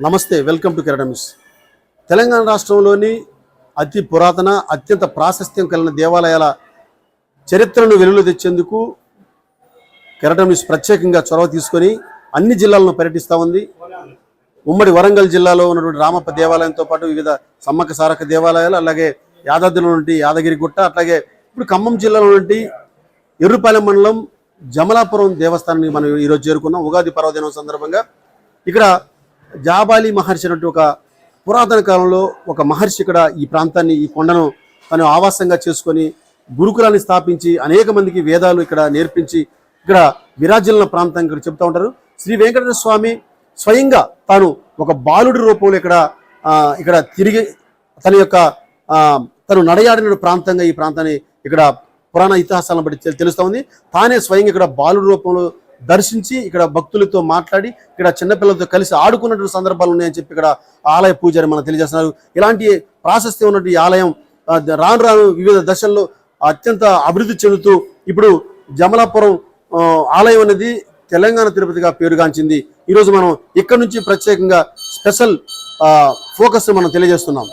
నమస్తే welcome to కెరడమిస్ Telangana రాష్ట్రంలోని అతి పురాతన అత్యంత ప్రాశస్త్యం కలిగిన దేవాలయాల చరిత్రను వెలుగులో తెచ్చేందుకు కెరటమిస్ ప్రత్యేకంగా చొరవ తీసుకొని అన్ని జిల్లాలను పర్యటిస్తూ ఉంది. ఉమ్మడి వరంగల్ జిల్లాలో ఉన్నటువంటి రామప్ప దేవాలయంతో పాటు వివిధ సమ్మక్క సారక దేవాలయాలు అలాగే యాదాద్రిలో నుండి యాదగిరి గుట్ట అట్లాగే ఇప్పుడు ఖమ్మం జిల్లాలో నుండి ఎర్రుపాలెం మండలం జమలాపురం దేవస్థానానికి మనం ఈరోజు చేరుకున్నాం. ఉగాది పర్వదినం సందర్భంగా. ఇక్కడ జాబాలి మహర్షి అన్నట్టు ఒక పురాతన కాలంలో ఒక మహర్షి ఇక్కడ ఈ ప్రాంతాన్ని ఈ కొండను తను ఆవాసంగా చేసుకొని గురుకులాన్ని స్థాపించి అనేక మందికి వేదాలు ఇక్కడ నేర్పించి ఇక్కడ విరాజిల్లిన ప్రాంతం ఇక్కడ చెప్తూ ఉంటారు. శ్రీ వెంకటేశ్వర స్వామి స్వయంగా తాను ఒక బాలుడి రూపంలో ఇక్కడ ఇక్కడ తిరిగి తన యొక్క తను నడయాడిన ప్రాంతంగా ఈ ప్రాంతాన్ని ఇక్కడ పురాణ ఇతిహాసాలను బట్టి తెలుస్తూ ఉంది. తానే స్వయంగా ఇక్కడ బాలుడి రూపంలో దర్శించి ఇక్కడ భక్తులతో మాట్లాడి ఇక్కడ చిన్నపిల్లలతో కలిసి ఆడుకున్నటువంటి సందర్భాలు ఉన్నాయని చెప్పి ఇక్కడ ఆలయ పూజారి మనకు తెలియజేస్తున్నారు. ఇలాంటి ప్రాశస్త్యం ఉన్నటువంటి ఆలయం రాను రాను వివిధ దశల్లో అత్యంత అభివృద్ధి చెందుతూ ఇప్పుడు జమలాపురం ఆలయం అనేది తెలంగాణ తిరుపతిగా పేరుగాంచింది. ఈరోజు మనం ఇక్కడ నుంచి ప్రత్యేకంగా స్పెషల్ ఫోకస్ మనం తెలియజేస్తున్నాం.